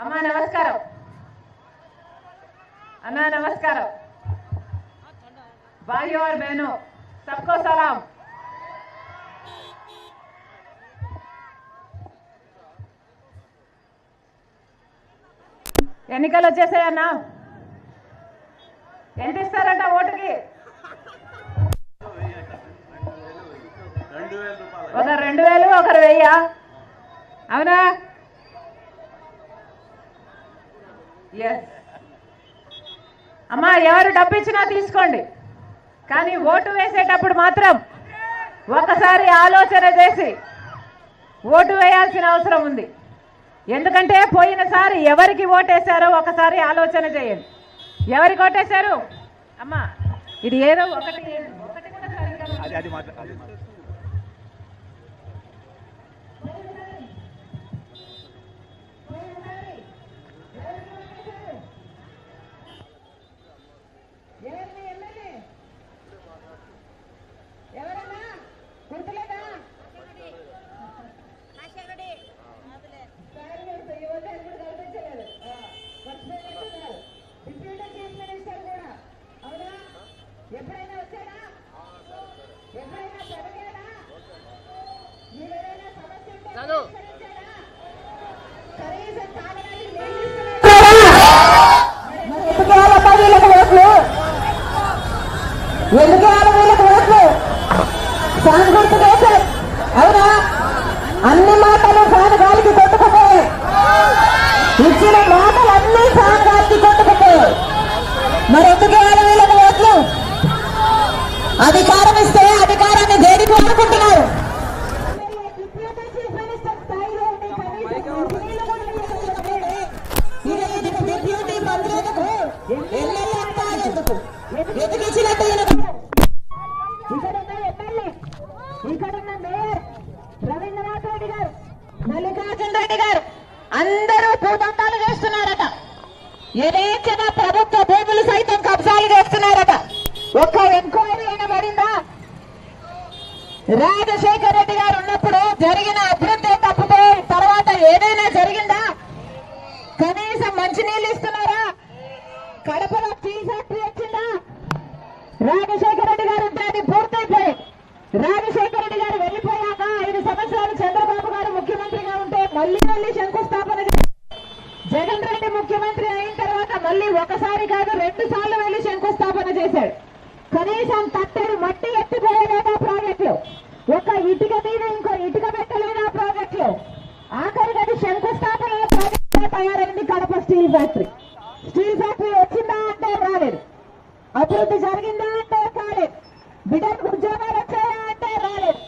అమ్మా నమస్కారం అన్నా నమస్కారం भाई और बहनों सबको सलाम ఎన్నికలు వచ్చేసాయన్నా ఎంత ఇస్తారంట ఓటుకి ఒక రెండు వేలు ఒకరు వెయ్య అవునా అమ్మా ఎవరు డబ్బిచ్చినా తీసుకోండి. కానీ ఓటు వేసేటప్పుడు మాత్రం ఒకసారి ఆలోచన చేసి ఓటు వేయాల్సిన అవసరం ఉంది. ఎందుకంటే పోయినసారి ఎవరికి ఓటేశారో ఒకసారి ఆలోచన చేయండి. ఎవరికి ఓటేశారు? అమ్మా ఇది ఏదో ఒకటి ఒకటి కూడా సరిగ్గా అది అది మాట్లా అది మాట్లా- ఎవరిని ఎమ్మెల్యే ఎవరన్నా గుర్తులేదా సార్ గారు ఈ రోజు ఆయన కూడా కనిపించలేదు. ఆ, మర్చిపోయినట్టున్నారు. డిప్యూటీ చీఫ్ మినిస్టర్ కూడా. అవునా? ఎప్పుడైనా వచ్చాడా ఎప్పుడైనా పెరిగాడా మీరేదైనా సమస్య? కనీసం తాగడానికి ఎందుకు ఫ్యాన్ గుర్తు వేశారు అవునా? అన్ని మాటలు ఫ్యాన్ గాలికి కొట్టుకుపోయాయి ఇచ్చిన మాటలు అన్ని ఫ్యాన్ గాలికి కొట్టుకుపోయాయి మరి ఎందుకు వేయాలి వీళ్ళకి ఓట్లు? అధికారం ఇస్తే రామచంద్ర రెడ్డి గారు. అందరూ భూదంతాలు చేస్తున్నారట. యథేచ్ఛగా ప్రభుత్వ భూములు సైతం కబ్జాలు చేస్తున్నారట. ఒక్క ఎంక్వైరీ అయినా పడిందా? రాజశేఖర్ రెడ్డి గారు ఉన్నప్పుడు జరిగిన అభివృద్ధి తప్పితే తర్వాత ఏదైనా జరిగిందా? కనీసం మంచినీళ్ళు ఇస్తున్నారా? కడపలో టీ ఫ్యాక్టరీ వచ్చిందా? రాజశేఖర రెడ్డి గారు ఉంటే అది పూర్తయిపోయి రాజశేఖర రెడ్డి గారు వెళ్ళిపోయాక ఐదు సంవత్సరాలు చంద్రబాబు గారు ముఖ్యమంత్రిగా ఉంటే మళ్ళీ మళ్ళీ శంకుస్థాపన. జగన్ రెడ్డి ముఖ్యమంత్రి అయిన తర్వాత మళ్ళీ ఒకసారి కాదు రెండు సార్లు వెళ్ళి శంకుస్థాపన చేశాడు. కనీసం తట్టెడు మట్టి ఎత్తిపోయలేదా ప్రాజెక్ట్లో. ఒక ఇటుక మీద ఇంకో ఇటుక పెట్టలేదా ప్రాజెక్ట్లో. ఆఖరికి అది శంకుస్థాపన ప్రాజెక్ట్ తయారైంది Kadapa steel factory. Steel factory వచ్చిందా అంటే రాలేదు. అభివృద్ధి జరిగిందా అంటే కాలేదు. బిడ్డలకు ఉద్యోగాలు వచ్చాయా అంటే రాలేదు.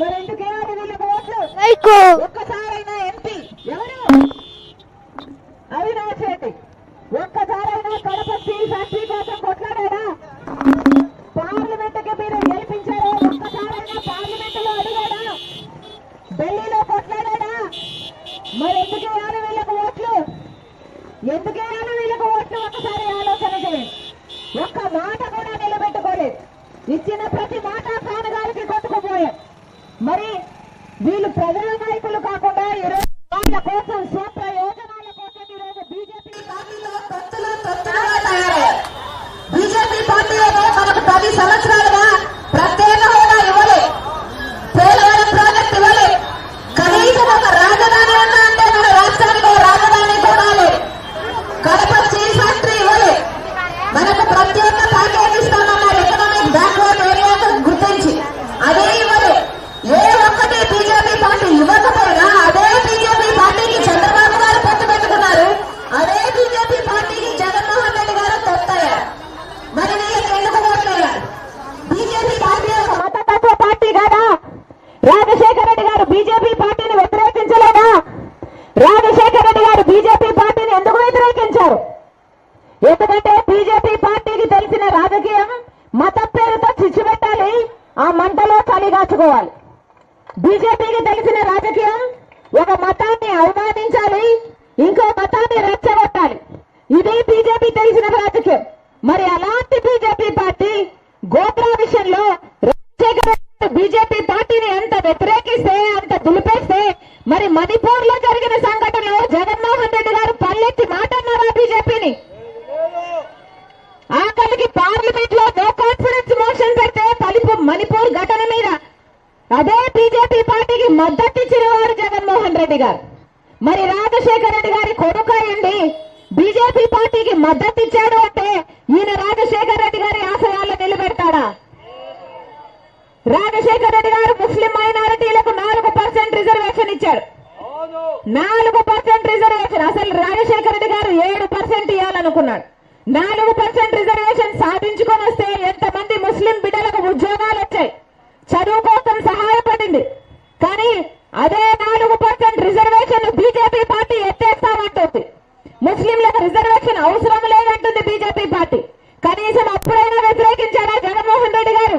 మరి ఎందుకు వేయాలి వీళ్ళకి ఓట్లు ఒక్కసారైనా ఎంపీ ఎవరు అవినాష్ రెడ్డి ఒక్కసారైనా కడప స్టీల్ ఫ్యాక్టరీ కోసం కొట్లాడాడా పార్లమెంట్కి మీరు గెలిపించారు ఒక్కసారైనా పార్లమెంట్లో అడిగాడా ఢిల్లీలో కొట్లాడాడా మరి ఎందుకు వేయాలి వీళ్ళకి ఓట్లు ఎందుకు వేయాలి వీళ్ళకి ఓట్లు ఒక్కసారి ఆలోచన చేయండి ఒక్క మాట కూడా నిలబెట్టుకోలేదు ఇచ్చిన ప్రతి మాట కానగాలికి కొట్టుకుపోయారు మరి వీళ్ళు ప్రజల నాయకులు కాకుండా ఈరోజు వాళ్ళ కోసం స్వప్రయోజనాల కోసం ఈరోజు బీజేపీ పార్టీలో తొత్తులు తొత్తులుగా తయారయ్యారు బీజేపీ పార్టీలో మనకు పది సంవత్సరాల ప్రత్యేక హోదా ఇవ్వలే పోలవరం ప్రాజెక్ట్ ఇవ్వలే కనీసం ఒక రాజధాని అన్నా అంటే మన రాష్ట్రానికి ఒక రాజధాని కూడా లేదు కడప స్టీల్ ఫ్యాక్టరీ ఇవ్వలే మనకు ప్రత్యేక ప్యాకేజ్ ఇస్తామన్నారు ఎకనామిక్ బ్యాక్వర్డ్ ఏరియాకు గుర్తించి అదే ఇవ్వలే ఏ ఒక్కటి బీజేపీ పార్టీ ఇవ్వకపోయినా అదే బీజేపీ పార్టీకి చంద్రబాబు గారు పొత్తు పెట్టుకున్నారు అదే బీజేపీ పార్టీకి జగన్మోహన్ రెడ్డి గారు తొత్తయ్యారు మరి వీళ్ళకి ఎందుకు ఓట్లేయాలి బీజేపీ పార్టీ ఒక మతతత్వ పార్టీ కాదా రాజశేఖర రెడ్డి గారు బీజేపీ పార్టీని వ్యతిరేకించలేదా రాజశేఖర రెడ్డి గారు బీజేపీ పార్టీని ఎందుకు వ్యతిరేకించారు ఎందుకంటే బీజేపీ పార్టీకి తెలిసిన రాజకీయం మత పేరుతో చిచ్చుపెట్టాలి ఆ మంటలో చలిగాచుకోవాలి బీజేపీకి తెలిసిన రాజకీయం ఒక మతాన్ని అవమానించాలి ఇంకో మతాన్ని రెచ్చగొట్టాలి. ఇది బీజేపీ తెలిసిన రాజకీయం. మరి అలాంటి బీజేపీ పార్టీ గోత్రా విషయంలో రాజశేఖర బీజేపీ పార్టీని ఎంత వ్యతిరేకిస్తే అంత దులిపేస్తే మరి మణిపూర్లో జరిగిన సంఘటనలో జగన్మోహన్ రెడ్డి గారు పల్లెత్తి మాట అన్నారా బీజేపీని ఆఖరికి పార్లమెంట్లో నో కాన్ఫిడెన్స్ మోషన్ పెడితే పలిపు మణిపూర్ ఘటన మీద అదే బీజేపీ పార్టీకి మద్దతు ఇచ్చిన వారు జగన్మోహన్ రెడ్డి గారు మరి రాజశేఖర రెడ్డి గారి కొడుకు అయ్యండి బీజేపీ పార్టీకి మద్దతు ఇచ్చాడు అంటే ఈయన రాజశేఖర రెడ్డి గారి ఆశయాలను నిలబెడతాడా? రాజశేఖర రెడ్డి గారు ముస్లిం మైనారిటీలకు నాలుగు పర్సెంట్ రిజర్వేషన్ ఇచ్చారు. నాలుగు పర్సెంట్ రిజర్వేషన్. అసలు రాజశేఖర రెడ్డి గారు ఏడు పర్సెంట్ ఇవ్వాలనుకున్నాడు. నాలుగు పర్సెంట్ రిజర్వేషన్ సాధించుకొని వస్తే ఎంతమంది ముస్లిం బిడ్డలకు ఉద్యోగాలు వచ్చాయి. చదువు కోసం సహాయపడింది. కానీ అదే నాలుగు పర్సెంట్ రిజర్వేషన్ బీజేపీ పార్టీ ఎత్తేస్తామంటుంది. ముస్లింలకు రిజర్వేషన్ అవసరం లేదంటుంది బీజేపీ పార్టీ. కనీసం అప్పుడైనా వ్యతిరేకించారా జగన్మోహన్ రెడ్డి గారు?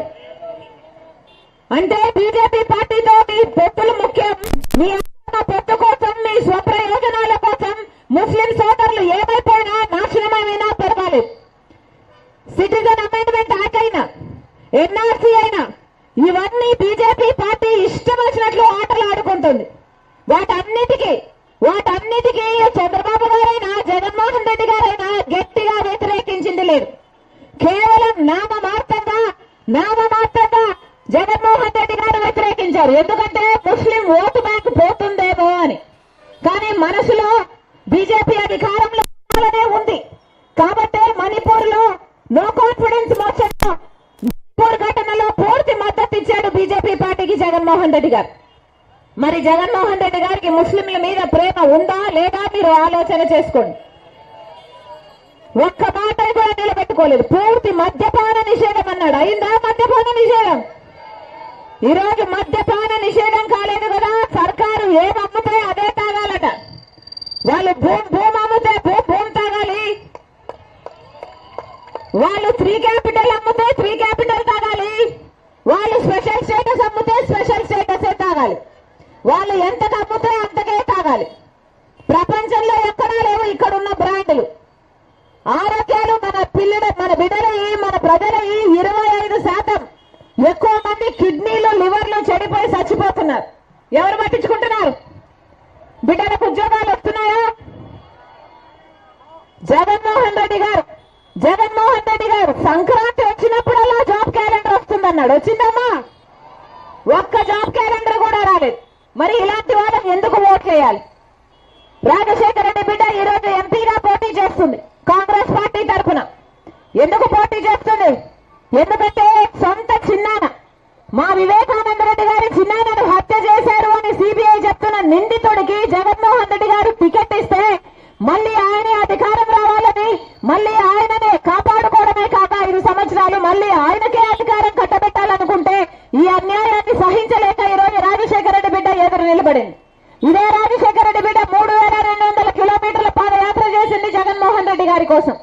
అంటే బీజేపీ పార్టీతో మీ పొత్తులు ముఖ్యం. మీ పొత్తు కోసం మీ స్వప్రయోజనాల కోసం ముస్లిం సోదరులు ఏమైపోయినా నాశనమైనా పర్వాలేదు. సిటిజన్ అమెండ్మెంట్ యాక్ట్ అయినా ఎన్ఆర్సీ అయినా ఇవన్నీ బీజేపీ పార్టీ ఇష్టం వచ్చినట్లు ఆటలు ఆడుకుంటుంది. వాటన్నిటికీ వాటన్నిటికీ చంద్రబాబు జగన్మోహన్ రెడ్డి గారైనా గట్టిగా వ్యతిరేకించింది లేదు. కేవలం నామమాత్రంగా నామమాత్రంగా జగన్మోహన్ రెడ్డి గారు వ్యతిరేకించారు. ఎందుకంటే ముస్లిం ఓటు బ్యాంక్ పోతుందేమో అని. కానీ మనసులో బీజేపీ అధికారంలో ఉండాలనే ఉంది. కాబట్టి మణిపూర్లో నో కాన్ఫిడెన్స్ మోషన్ మణిపూర్ ఘటనలో పూర్తి మద్దతు ఇచ్చాడు బీజేపీ పార్టీకి జగన్మోహన్ రెడ్డి గారు. మరి జగన్మోహన్ రెడ్డి గారికి ముస్లింల మీద ప్రేమ ఉందా లేదా మీరు ఆలోచన చేసుకోండి. ఒక్క మాట కూడా నిలబెట్టుకోలేదు. పూర్తి మద్యపాన నిషేధం అన్నాడు. అయిందా మద్యపాన నిషేధం? ఈ రోజు మద్యపాన నిషేధం కాలేదు కదా. సర్కారు ఏం అదే తాగాలట. వాళ్ళు భూమి భూమి అమ్ముతే భూ భూమి తాగాలి. వాళ్ళు త్రీ క్యాపిటల్ అమ్ముతే త్రీ క్యాపిటల్ తాగాలి. వాళ్ళు స్పెషల్ స్టేటస్ అమ్ముతే స్పెషల్ స్టేటస్ తాగాలి. వాళ్ళు ఎంత కమ్ముతే అంతకే తాగాలి. ప్రపంచంలో ఎక్కడా లేవు ఇక్కడ ఉన్న బ్రాండ్లు. ఆరోగ్యాలు మన పిల్లలు మన బిడ్డలవి మన ప్రజలవి ఇరవై ఐదు శాతం. ఎక్కువ మంది కిడ్నీలు లివర్లు చెడిపోయి చచ్చిపోతున్నారు. ఎవరు పట్టించుకుంటున్నారు? బిడ్డలకు ఉద్యోగాలు వస్తున్నాయా? జగన్మోహన్ రెడ్డి గారు జగన్మోహన్ రెడ్డి గారు సంక్రాంతి వచ్చినప్పుడల్లా జాబ్ క్యాలెండర్ వస్తుందన్నాడు. వచ్చిందమ్మా. ఒక్క జాబ్ క్యాలెండర్ కూడా రాలేదు. మరి ఇలాంటి వాళ్ళకి ఎందుకు ఓట్ చేయాలి? రాజశేఖర రెడ్డి బిడ్డ ఈరోజు ఎంపీగా పోటీ చేస్తుంది కాంగ్రెస్ పార్టీ తరఫున. ఎందుకు పోటీ చేస్తుంది? ఎందుకంటే సొంత చిన్నాన. మా వివేకానంద రెడ్డి గారి చిన్నానను హత్య చేశారు అని సిబిఐ చెప్తున్న నిందితుడికి జగన్మోహన్ రెడ్డి గారు టికెట్ ఇస్తే మళ్ళీ ఆయనే అధికారం రావాలని మళ్ళీ ఆయన కాపాడుకోవడమే కాక ఐదు సంవత్సరాలు మళ్ళీ ఆయనకే అధికారం కట్టబెట్టాలనుకుంటే ఈ అన్యాయాన్ని సహించలేక ఈ రోజు రాజశేఖర రెడ్డి బిడ్డ ఎదురు నిలబడింది ఇదే రాజశేఖర రెడ్డి బిడ్డ మూడు వేల రెండు వందల కిలోమీటర్ల పాదయాత్ర చేసింది జగన్మోహన్ రెడ్డి గారి కోసం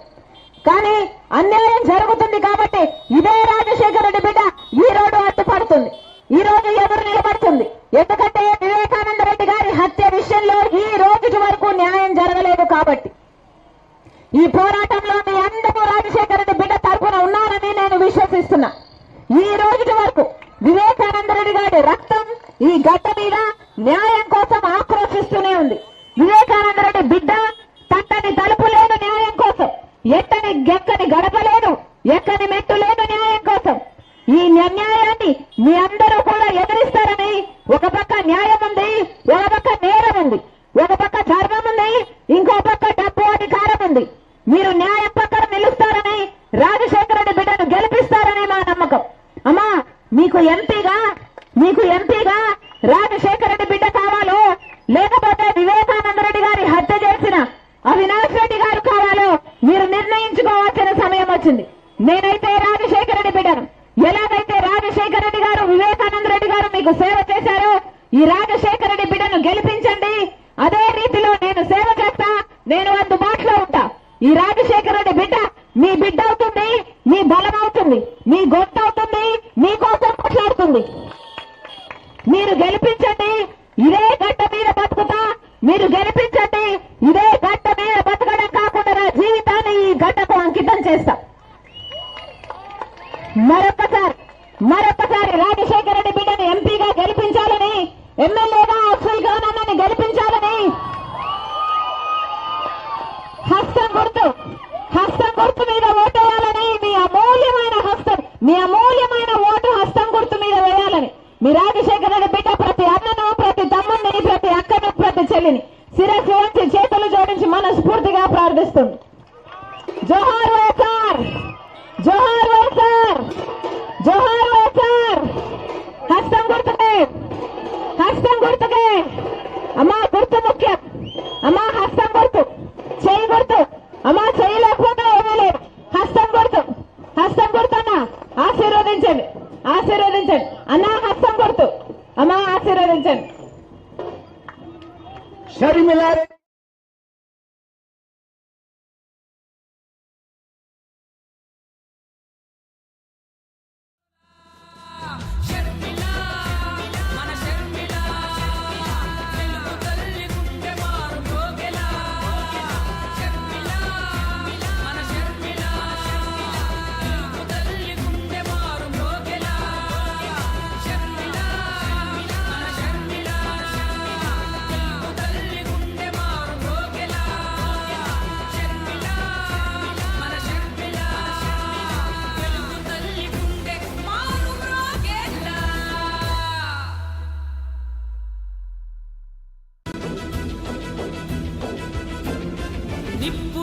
కానీ అన్యాయం జరుగుతుంది కాబట్టి ఇదే రాజశేఖర రెడ్డి బిడ్డ ఈ రోడ్డు అడ్డుపడుతుంది ఈ రోజు ఎదురు నిలబడుతుంది? ఎందుకంటే వివేకానంద రెడ్డి గారి హత్య విషయంలో ఈ రోజు వరకు న్యాయం జరగలేదు కాబట్టి. ఈ పోరాటంలో మీ అందరూ రాజశేఖర రెడ్డి బిడ్డ తరఫున ఉన్నారని నేను విశ్వసిస్తున్నా. ఈ రోజు వరకు వివేకానంద రెడ్డి గారి రక్తం ఈ గడ్డ మీద న్యాయం కోసం ఆక్రోశిస్తూనే ఉంది. వివేకానంద రెడ్డి బిడ్డ తట్టని తలుపు లేదు న్యాయం కోసం ఎట్టని గెక్కని గడపలేదు ఎక్కని మెట్టు లేదు న్యాయం కోసం ఈ అన్యాయాన్ని మీ అందరూ కూడా ఎదిరిస్తారని ఒక పక్క న్యాయం ఉంది ఒక పక్క నేరం ఉంది ఒక పక్క ధర్మం ఉంది ఇంకో పక్క డబ్బు అధికారం ఉంది మీరు న్యాయం పక్కన నిలుస్తారని రాజశేఖర రెడ్డి బిడ్డను గెలిపిస్తారని మా నమ్మకం అమ్మా మీకు ఎంపీగా మీకు రాజశేఖర రెడ్డి బిడ్డ కావాలో లేకపోతే వివేకానంద రెడ్డి గారి హత్య చేసిన అవినాష్ రెడ్డి గారు కావాలో మీరు నిర్ణయించుకోవాల్సిన సమయం వచ్చింది. నేనైతే రాజశేఖర రెడ్డి బిడ్డను. ఎలాగైతే రాజశేఖర రెడ్డి గారు వివేకానంద రెడ్డి గారు మీకు సేవ చేశారో ఈ రాజశేఖర రెడ్డి బిడ్డను గెలిపించండి. అదే రీతిలో నేను సేవ చేస్తా నేను అందుబాటులో ఉంటా. ఈ రాజశేఖర రెడ్డి బిడ్డ మీ బిడ్డ అవుతుంది మీ బలం అవుతుంది మీ గొంతు అవుతుంది మీకోసం కొట్లాడుతుంది మీరు గెలిపించండి ఇదే గట్ట మీద బతుకుతా. మీరు గెలిపించండి ఇదే గట్ట మీద బతకడం కాకుండా జీవితాన్ని ఈ గట్టకు అంకితం చేస్తా. మరొకసారి మరొకసారి రాజశేఖర రెడ్డి బిడ్డను ఎంపీగా గెలిపించాలని ఎమ్మెల్యేగా అఫ్సల్ ఖాన్ అన్నని గెలిపించాలని. హస్తం గుర్తు హస్తం గుర్తు మీద ఓటేయాలని మీ అమూల్యమైన హస్తం మీ అమూల్యమైన ఓటు హస్తం గుర్తు మీద వేయాలని మీ రాజశేఖర రెడ్డి తల్లిని శిరస్సు వంచి చేతులు జోడించి మనస్ఫూర్తిగా ప్రార్థిస్తుంది. జోహార్ వైసార్ జోహార్ వైసార్ జోహార్ شرملار